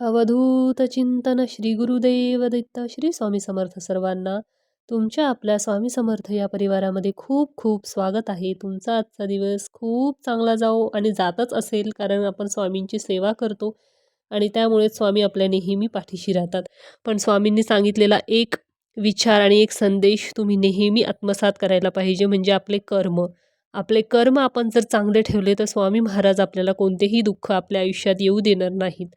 अवधूत चिंतन श्री गुरुदेवदत्त श्री स्वामी समर्थ सर्वांना तुमच्या आपल्या स्वामी समर्थ या परिवारामध्ये खूप खूप स्वागत आहे. तुमचा आजचा दिवस खूप चांगला जाओ आणि जातच असेल कारण आपण स्वामींची सेवा करतो आणि त्यामुळेच स्वामी आपल्या नेहमी पाठीशी राहतात. पण स्वामींनी सांगितलेला एक विचार आणि एक संदेश तुम्ही नेहमी आत्मसात करायला पाहिजे म्हणजे आपले कर्म. आपले कर्म आपण जर चांगले ठेवले तर स्वामी महाराज आपल्याला कोणतेही दुःख आपल्या आयुष्यात येऊ देणार नाहीत.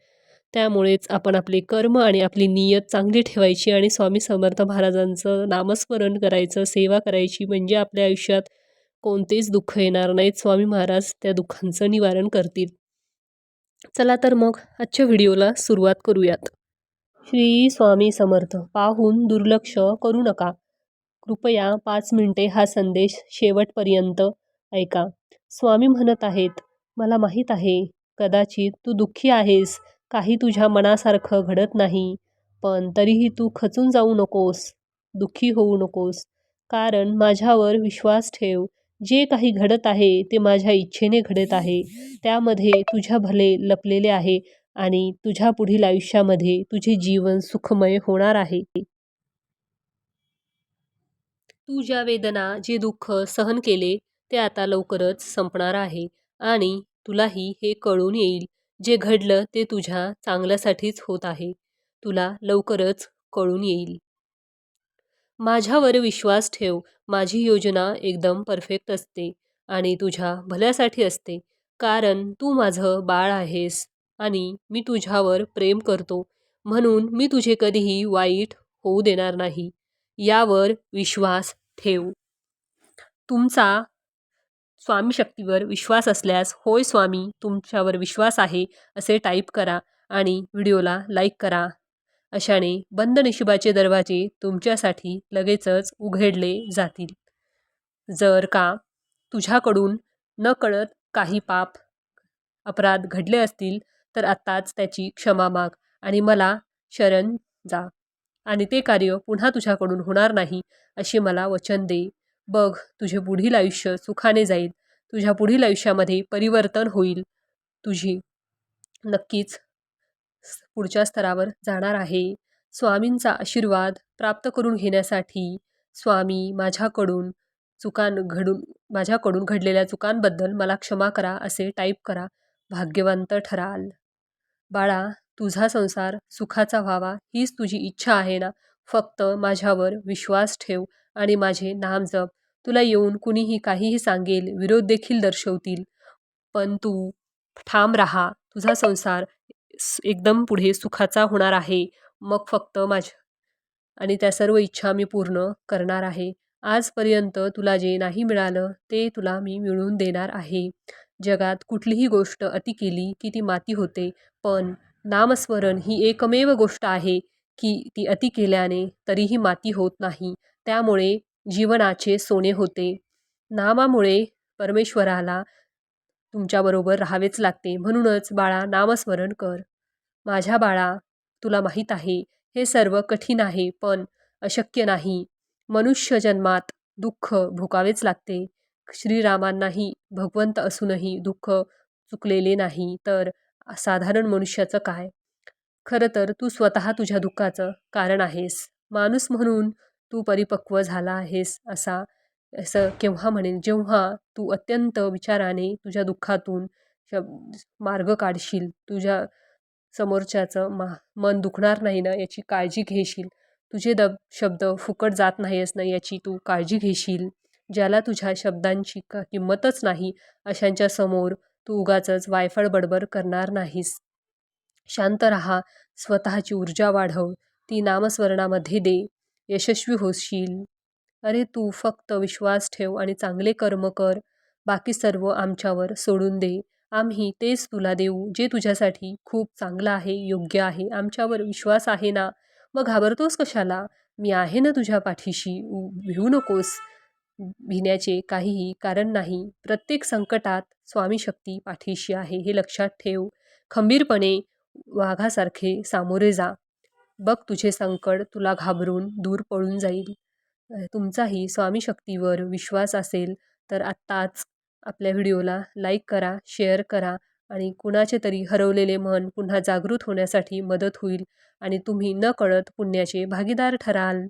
त्यामुळेच आपण आपले कर्म आणि आपली नियत चांगली ठेवायची आणि स्वामी समर्थ महाराजांचं नामस्मरण करायचं सेवा करायची म्हणजे आपल्या आयुष्यात कोणतेच दुःख येणार नाहीत. स्वामी महाराज त्या दुःखांचं निवारण करतील. चला तर मग आजच्या व्हिडिओला सुरुवात करूयात. श्री स्वामी समर्थ पाहून दुर्लक्ष करू नका. कृपया पाच मिनिटे हा संदेश शेवटपर्यंत ऐका. स्वामी म्हणत आहेत मला माहीत आहे कदाचित तू दुःखी आहेस काही तुझ्या मनासारखं घडत नाही. पण तरीही तू खचून जाऊ नकोस दुःखी होऊ नकोस. कारण माझ्यावर विश्वास ठेव जे काही घडत आहे ते माझ्या इच्छेने घडत आहे. त्यामध्ये तुझ्या भले लपलेले आहे आणि तुझ्या पुढील आयुष्यामध्ये तुझे जीवन सुखमय होणार आहे. तू ज्या वेदना जे दुःख सहन केले ते आता लवकरच संपणार आहे आणि तुलाही हे कळून येईल. जे घडलं ते तुझ्या चांगल्यासाठीच होत आहे. तुला लवकरच कळून येईल. माझ्यावर विश्वास ठेव. माझी योजना एकदम परफेक्ट असते आणि तुझ्या भल्यासाठी असते. कारण तू माझं बाळ आहेस आणि मी तुझ्यावर प्रेम करतो. म्हणून मी तुझे कधीही वाईट होऊ देणार नाही. यावर विश्वास ठेव. तुमचा स्वामी शक्तीवर विश्वास असल्यास होय स्वामी तुमच्यावर विश्वास आहे असे टाईप करा आणि व्हिडिओला लाईक करा. अशाने बंद निशिबाचे दरवाजे तुमच्यासाठी लगेचच उघडले जातील. जर का तुझ्याकडून न कळत काही पाप अपराध घडले असतील तर आत्ताच त्याची क्षमा माग आणि मला शरण जा. आणि ते कार्य पुन्हा तुझ्याकडून होणार नाही असे मला वचन दे. बघ तुझे पुढील आयुष्य सुखाने जाईल. तुझ्या पुढील आयुष्यामध्ये परिवर्तन होईल. तुझी नक्कीच पुढच्या स्तरावर जाणार आहे. स्वामींचा आशीर्वाद प्राप्त करून घेण्यासाठी स्वामी माझ्याकडून चुकान घडून माझ्याकडून घडलेल्या चुकांबद्दल मला क्षमा करा असे टाईप करा. भाग्यवंत ठराल. बाळा तुझा संसार सुखाचा व्हावा हीच तुझी इच्छा आहे ना? फक्त माझ्यावर विश्वास ठेव आणि माझे नाम जप तुला येऊन कुणीही काहीही सांगेल विरोध देखील दर्शवतील. पण तू ठाम राहा. तुझा संसार एकदम पुढे सुखाचा होणार आहे. मग फक्त माझ्या आणि त्या सर्व इच्छा मी पूर्ण करणार आहे. आजपर्यंत तुला जे नाही मिळालं ते तुला मी मिळवून देणार आहे. जगात कुठलीही गोष्ट अति केली की ती माती होते. पण नामस्मरण ही एकमेव गोष्ट आहे की ती अति केल्याने तरीही माती होत नाही. त्यामुळे जीवनाचे सोने होते. नामामुळे परमेश्वराला तुमच्याबरोबर राहावेच लागते. म्हणूनच बाळा नामस्मरण कर. माझ्या बाळा तुला माहीत आहे हे सर्व कठीण आहे पण अशक्य नाही. मनुष्य जन्मात दुःख भोगावेच लागते. श्रीरामांनाही भगवंत असूनही दुःख चुकलेले नाही तर साधारण मनुष्याचं काय? खरं तर तू स्वतः तुझ्या दुःखाचं कारण आहेस. माणूस म्हणून तू परिपक्व झाला आहेस असा असं केव्हा म्हणेन? जेव्हा तू अत्यंत विचाराने तुझ्या दुःखातून शब मार्ग काढशील तुझ्या समोरच्याचं मा मन दुखणार नाही ना याची काळजी घेशील. तुझे दब शब्द फुकट जात नाहीस ना याची तू काळजी घेशील? ज्याला तुझ्या शब्दांची का किंमतच नाही अशांच्या समोर तू उगाचच वायफळ बडबड करणार नाहीस. शांत राहा स्वतःची ऊर्जा वाढव ती नामस्मरणामध्ये दे. यशस्वी होशील. अरे तू फक्त विश्वास ठेव आणि चांगले कर्म कर. बाकी सर्व आमच्यावर सोडून दे. आम्ही तेच तुला देऊ जे तुझ्यासाठी खूप चांगलं आहे योग्य आहे. आमच्यावर विश्वास आहे ना? मग घाबरतोस कशाला? मी आहे ना तुझ्या पाठीशी. भिवू नकोस. भिण्याचे काहीही कारण नाही. प्रत्येक संकटात स्वामी शक्ती पाठीशी आहे हे लक्षात ठेव. खंबीरपणे वाघासारखे सामोरे जा. बघ तुझे संकट तुला घाबरून दूर पळून जाईल. तुमचाही स्वामी शक्तीवर विश्वास असेल तर आत्ताच आपल्या व्हिडिओला लाईक करा शेअर करा आणि कुणाचे तरी हरवलेले मन पुन्हा जागृत होण्यासाठी मदत होईल आणि तुम्ही न कळत पुण्याचे भागीदार ठराल.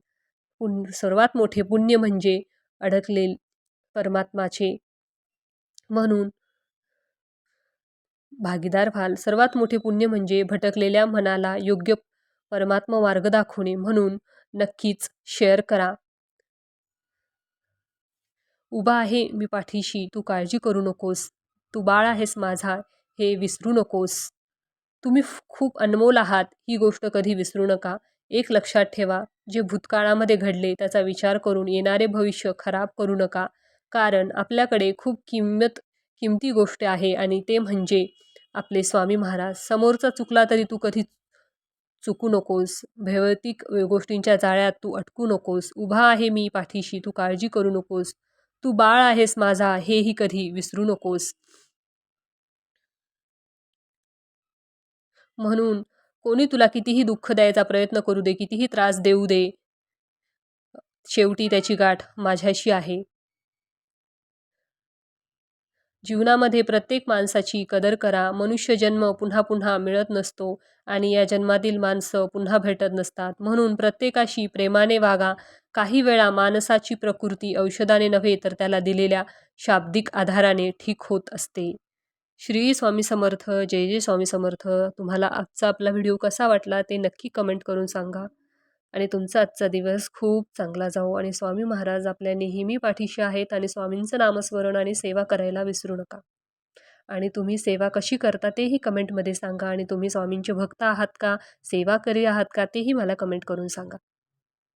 पुण सर्वात मोठे पुण्य म्हणजे अडकले परमात्माचे म्हणून. भागीदार व्हाल. सर्वात मोठे पुण्य म्हणजे भटकलेल्या मनाला योग्य परमात्मा मार्ग दाखवणे म्हणून नक्कीच शेअर करा. उभा आहे मी पाठीशी तू काळजी करू नकोस. तू बाळ आहेस माझा हे विसरू नकोस. तुम्ही फ- खूप अनमोल आहात ही गोष्ट कधी विसरू नका. एक लक्षात ठेवा जे भूतकाळामध्ये घडले त्याचा विचार करून येणारे भविष्य खराब करू नका. कारण आपल्याकडे खूप किंमत किमती गोष्ट आहे आणि ते म्हणजे आपले स्वामी महाराज. समोरचा चुकला तरी तू कधी चुकू नकोस. भैवतिक गोष्टींच्या जाळ्यात तू अटकू नकोस. उभा आहे मी पाठीशी तू काळजी करू नकोस. तू बाळ आहेस माझा हेही कधी विसरू नकोस. म्हणून कोणी तुला कितीही दुःख द्यायचा प्रयत्न करू दे कितीही त्रास देऊ दे शेवटी त्याची गाठ माझ्याशी आहे. जीवनामध्ये प्रत्येक माणसाची कदर करा. मनुष्य जन्म पुन्हा पुन्हा मिळत नसतो आणि या जन्मातील माणसं पुन्हा भेटत नसतात. म्हणून प्रत्येकाशी प्रेमाने वागा. काही वेळा माणसाची प्रकृती औषधाने नव्हे तर त्याला दिलेल्या शाब्दिक आधाराने ठीक होत असते. श्री स्वामी समर्थ. जय जय स्वामी समर्थ. तुम्हाला आजचा आपला व्हिडिओ कसा वाटला ते नक्की कमेंट करून सांगा. आणि तुमचा आजचा दिवस खूप चांगला जाऊ आणि स्वामी महाराज आपल्या नेहमी पाठीशी आहेत आणि स्वामींचं नामस्मरण आणि सेवा करायला विसरू नका. आणि तुम्ही सेवा कशी करता तेही कमेंटमध्ये सांगा आणि तुम्ही स्वामींचे भक्त आहात का सेवा करी आहात का तेही मला कमेंट करून सांगा.